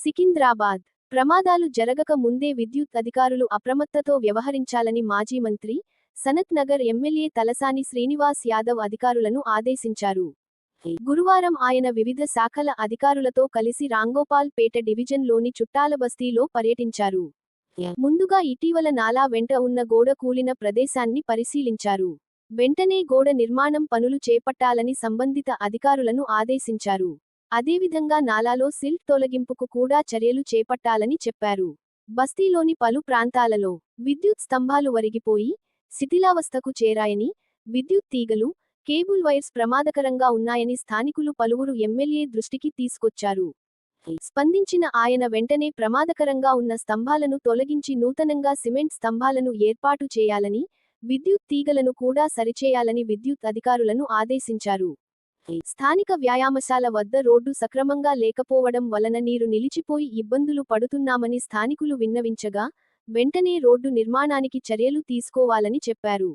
సికింద్రాబాద్. ప్రమాదాలు జరగక ముందే విద్యుత్ అధికారులు అప్రమత్తతో వ్యవహరించాలని మాజీ మంత్రి సనత్ నగర్ ఎమ్మెల్యే తలసాని శ్రీనివాస్ యాదవ్ అధికారులను ఆదేశించారు. గురువారం ఆయన వివిధ శాఖల అధికారులతో కలిసి రాంగోపాల్ పేట డివిజన్లోని చుట్టాల బస్తీలో పర్యటించారు. ముందుగా ఇటీవల నాలా వెంట ఉన్న గోడ కూలిన ప్రదేశాన్ని పరిశీలించారు. వెంటనే గోడ నిర్మాణం పనులు చేపట్టాలని సంబంధిత అధికారులను ఆదేశించారు. అదేవిధంగా నాలాలో సిల్ట్ తొలగింపుకు కూడా చర్యలు చేపట్టాలని చెప్పారు. బస్తీలోని పలు ప్రాంతాలలో విద్యుత్ స్తంభాలు వరిగిపోయి శిథిలావస్థకు చేరాయని విద్యుత్ తీగలు కేబుల్ వైర్స్ ప్రమాదకరంగా ఉన్నాయని స్థానికులు పలువురు ఎమ్మెల్యే దృష్టికి తీసుకొచ్చారు. స్పందించిన ఆయన వెంటనే ప్రమాదకరంగా ఉన్న స్తంభాలను తొలగించి నూతనంగా సిమెంట్ స్తంభాలను ఏర్పాటు చేయాలని విద్యుత్ తీగలను కూడా సరిచేయాలని విద్యుత్ అధికారులను ఆదేశించారు. స్థానిక వ్యాయామశాల వద్ద రోడ్డు సక్రమంగా లేకపోవడం వలన నీరు నిలిచిపోయి ఇబ్బందులు పడుతున్నామని స్థానికులు విన్నవించగా వెంటనే రోడ్డు నిర్మాణానికి చర్యలు తీసుకోవాలని చెప్పారు.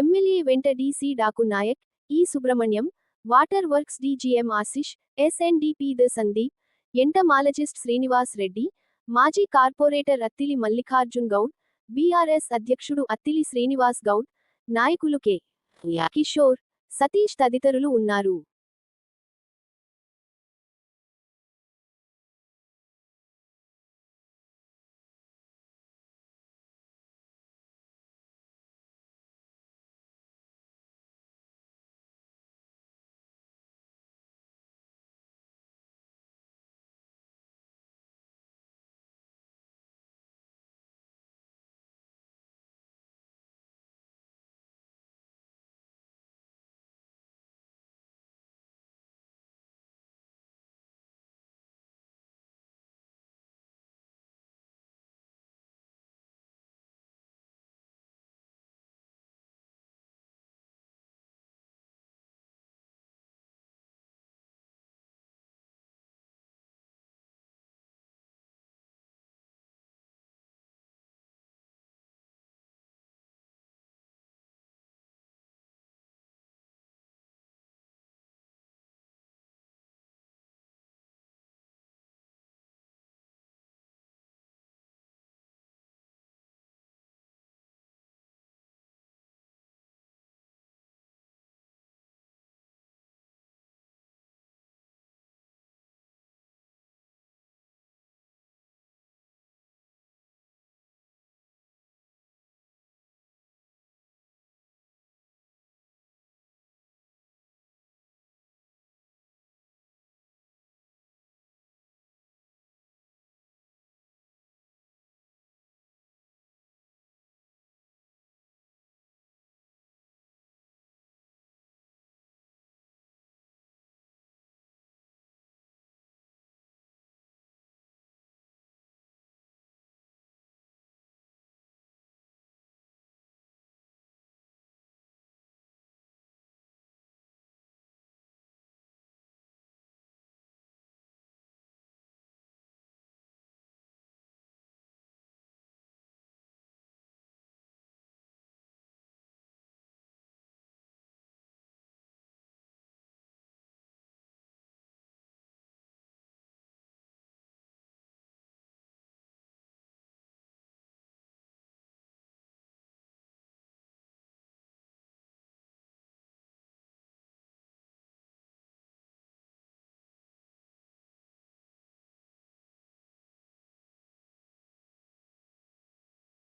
ఎమ్మెల్యే వెంట DC Daku Naik E Subrahmanyam water works DGM Ashish SNDP the Sandeep entomologist Srinivas Reddy మాజీ కార్పొరేటర్ అత్తిలి మల్లికార్జున్ గౌడ్ బీఆర్ఎస్ అధ్యక్షుడు అత్తిలి శ్రీనివాస్ గౌడ్ నాయకులు కె. కిషోర్ సతీష్ తదితరులు ఉన్నారు.